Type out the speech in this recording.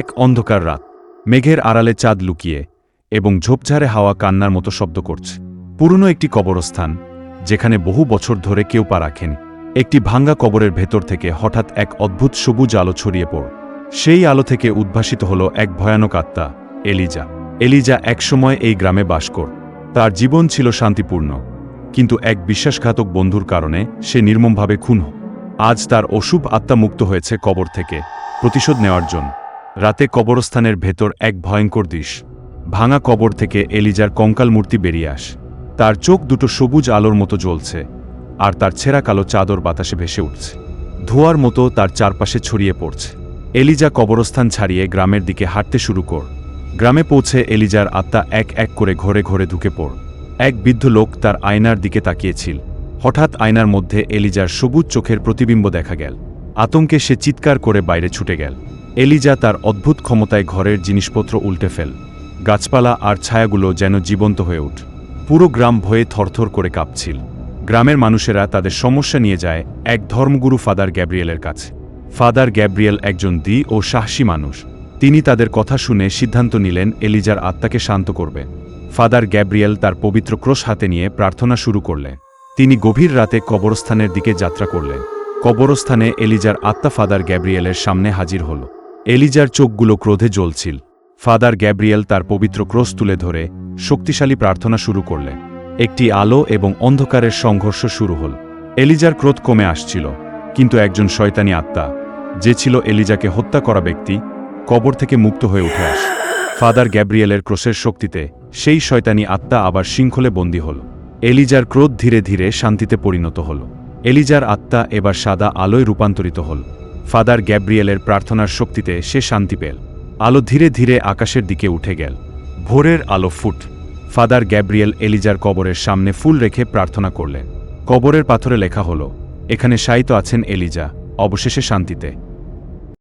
এক অন্ধকার রাত। মেঘের আড়ালে চাঁদ লুকিয়ে এবং ঝোপঝাড়ে হাওয়া কান্নার মতো শব্দ করছে। পুরনো একটি কবরস্থান, যেখানে বহু বছর ধরে কেউ পা রাখেনি। একটি ভাঙ্গা কবরের ভেতর থেকে হঠাৎ এক অদ্ভুত সবুজ আলো ছড়িয়ে পড় সেই আলো থেকে উদ্ভাসিত হল এক ভয়ানক আত্মা, এলিজা। এলিজা একসময় এই গ্রামে বাস কর। তার জীবন ছিল শান্তিপূর্ণ, কিন্তু এক বিশ্বাসঘাতক বন্ধুর কারণে সে নির্মমভাবে খুন আজ তার অশুভ আত্মা মুক্ত হয়েছে কবর থেকে প্রতিশোধ নেওয়ার জন্য। রাতে কবরস্থানের ভেতর এক ভয়ঙ্কর দৃশ্য ভাঙা কবর থেকে এলিজার কঙ্কাল মূর্তি বেরিয়ে আস। তার চোখ দুটো সবুজ আলোর মতো জ্বলছে, আর তার ছেঁড়া কালো চাদর বাতাসে ভেসে উঠছে। ধোয়ার মতো তার চারপাশে ছড়িয়ে পড়ছে। এলিজা কবরস্থান ছাড়িয়ে গ্রামের দিকে হাঁটতে শুরু কর। গ্রামে পৌঁছে এলিজার আত্মা এক এক করে ঘরে ঘরে ঢুকে পড়। এক বৃদ্ধ লোক তার আয়নার দিকে তাকিয়েছিল। হঠাৎ আয়নার মধ্যে এলিজার সবুজ চোখের প্রতিবিম্ব দেখা গেল। আতঙ্কে সে চিৎকার করে বাইরে ছুটে গেল। এলিজা তার অদ্ভুত ক্ষমতায় ঘরের জিনিসপত্র উল্টে ফেল। গাছপালা আর ছায়াগুলো যেন জীবন্ত হয়ে উঠ পুরো গ্রাম ভয়ে থরথর করে কাঁপছিল। গ্রামের মানুষেরা তাদের সমস্যা নিয়ে যায় এক ধর্মগুরু ফাদার গ্যাব্রিয়েলের কাছে। ফাদার গ্যাব্রিয়েল একজন দি ও সাহসী মানুষ। তিনি তাদের কথা শুনে সিদ্ধান্ত নিলেন এলিজার আত্মাকে শান্ত করবে। ফাদার গ্যাব্রিয়েল তার পবিত্র ক্রোশ হাতে নিয়ে প্রার্থনা শুরু করলেন তিনি গভীর রাতে কবরস্থানের দিকে যাত্রা করলেন। কবরস্থানে এলিজার আত্মা ফাদার গ্যাব্রিয়েলের সামনে হাজির হল। এলিজার চোখগুলো ক্রোধে জ্বলছিল। ফাদার গ্যাব্রিয়েল তার পবিত্র ক্রোশ তুলে ধরে শক্তিশালী প্রার্থনা শুরু করলেন একটি আলো এবং অন্ধকারের সংঘর্ষ শুরু হল। এলিজার ক্রোধ কমে আসছিল, কিন্তু একজন শয়তানি আত্মা, যে ছিল এলিজাকে হত্যা করা ব্যক্তি, কবর থেকে মুক্ত হয়ে উঠে আস। ফাদার গ্যাব্রিয়েলের ক্রোশের শক্তিতে সেই শয়তানি আত্মা আবার শৃঙ্খলে বন্দী হল। এলিজার ক্রোধ ধীরে ধীরে শান্তিতে পরিণত হল। এলিজার আত্মা এবার সাদা আলোয় রূপান্তরিত হল। ফাদার গ্যাব্রিয়েলের প্রার্থনার শক্তিতে সে শান্তি পেল। আলো ধীরে ধীরে আকাশের দিকে উঠে গেল। ভোরের আলো ফুট। ফাদার গ্যাব্রিয়েল এলিজার কবরের সামনে ফুল রেখে প্রার্থনা করলেন। কবরের পাথরে লেখা হল, এখানে শায়িত আছেন এলিজা, অবশেষে শান্তিতে।